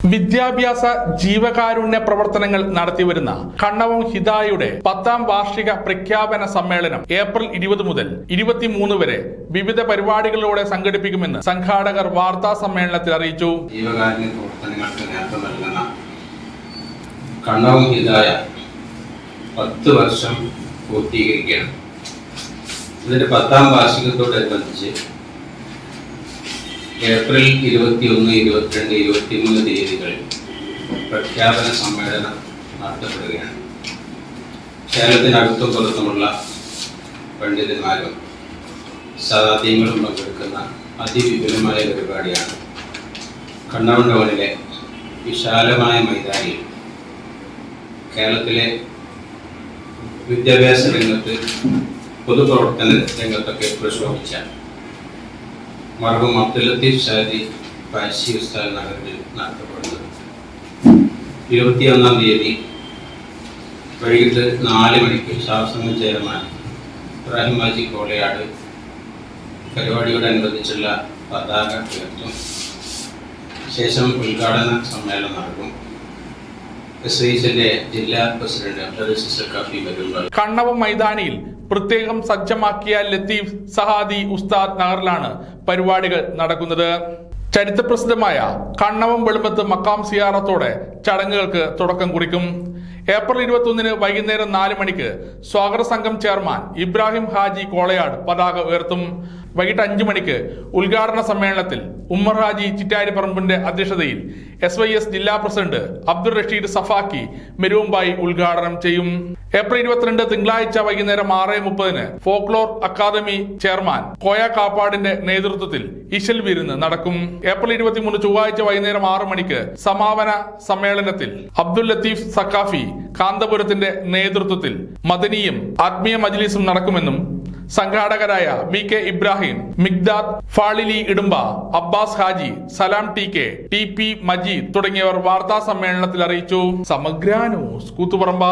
വിദ്യാഭ്യാസ ജീവകാരുണ്യ പ്രവർത്തനങ്ങൾ നടത്തിവരുന്ന കണ്ണവം ഹിതായുടെ പത്താം വാർഷിക പ്രഖ്യാപന സമ്മേളനം ഏപ്രിൽ ഇരുപത് മുതൽ ഇരുപത്തിമൂന്ന് വരെ വിവിധ പരിപാടികളിലൂടെ സംഘടിപ്പിക്കുമെന്ന് സംഘാടകർ വാർത്താ സമ്മേളനത്തിൽ അറിയിച്ചു. ജീവകാരുണ്യ ഹിതായ പത്ത് വർഷം പൂർത്തീകരിക്കുകയാണ്. ഇതിന്റെ പത്താം വാർഷികത്തോടനുബന്ധിച്ച് ഏപ്രിൽ ഇരുപത്തിയൊന്ന് ഇരുപത്തിരണ്ട് ഇരുപത്തിമൂന്ന് തീയതികളിൽ പ്രഖ്യാപന സമ്മേളനം നടത്തപ്പെടുകയാണ്. കേരളത്തിനകത്തും പുറത്തുമുള്ള പണ്ഡിതന്മാരും സദാദ്യങ്ങളും പങ്കെടുക്കുന്ന അതിവിപുലമായ പരിപാടിയാണ് കണ്ണവൻ ടൗണിലെ വിശാലമായ മൈതാനിയിൽ കേരളത്തിലെ വിദ്യാഭ്യാസ രംഗത്ത് പൊതുപ്രവർത്തന രംഗത്തൊക്കെ പ്രശോഭിച്ച മർഹൂം അബ്ദുൽ ലത്തീഫ് ഷാദി പാശി ഉസ്താദ് നഗറിൽ നടത്തപ്പെടുന്നത്. ഇരുപത്തിയൊന്നാം തീയതി വൈകിട്ട് നാല് മണിക്ക് ശാസന ചെയർമാൻ ഇബ്രാഹിം മാജി കോളയാട് പരിപാടിയോടനുബന്ധിച്ചുള്ള പതാക ഉയർത്തും. ശേഷം ഉദ്ഘാടന സമ്മേളനം നടക്കും. ജില്ലാ പ്രസിഡന്റ് കണ്ണവം മൈതാനിയിൽ പ്രത്യേകം സജ്ജമാക്കിയ ലത്തീഫ് സഹാദി ഉസ്താദ് നഗറിലാണ് പരിപാടികൾ നടക്കുന്നത്. ചരിത്രപ്രസിദ്ധമായ കണ്ണവം വെളുമ്പത്ത് മക്കാം സിയാറത്തോടെ ചടങ്ങുകൾക്ക് തുടക്കം കുറിക്കും. ഏപ്രിൽ ഇരുപത്തൊന്നിന് വൈകുന്നേരം നാല് മണിക്ക് സ്വാഗത സംഘം ചെയർമാൻ ഇബ്രാഹിം ഹാജി കോളയാട് പതാക ഉയർത്തും. വൈകിട്ട് അഞ്ചു മണിക്ക് ഉദ്ഘാടന സമ്മേളനത്തിൽ ഉമ്മർ ഹാജി ചിറ്റാരിപ്പറമ്പിന്റെ അധ്യക്ഷതയിൽ എസ് വൈ എസ് ജില്ലാ പ്രസിഡന്റ് അബ്ദുൾ റഷീദ് സഫാക്കി മെരുവുമ്പായി ഉദ്ഘാടനം ചെയ്യും. ഏപ്രിൽ ഇരുപത്തിരണ്ട് തിങ്കളാഴ്ച വൈകുന്നേരം ആറ് മുപ്പതിന് ഫോക്ലോർ അക്കാദമി ചെയർമാൻ കോയ കാപ്പാടിന്റെ നേതൃത്വത്തിൽ ഇശൽ വിരുന്ന് നടക്കും. ഏപ്രിൽ ഇരുപത്തിമൂന്ന് ചൊവ്വാഴ്ച വൈകുന്നേരം ആറ് മണിക്ക് സമാപന സമ്മേളനത്തിൽ അബ്ദുൽ ലത്തീഫ് സക്കാഫി കാന്തപുരത്തിന്റെ നേതൃത്വത്തിൽ മദനിയും ആത്മീയ മജ്ലിസും നടക്കുമെന്നും സംഘാടകരായ V K Ibrahim Migdad Fazili Idumba Abbas Haji Salam T K T P Majeed തുടങ്ങിയവർ വാർത്താ സമ്മേളനത്തിൽ അറിയിച്ചു. സമഗ്ര ന്യൂസ് കൂത്തുപറമ്പ.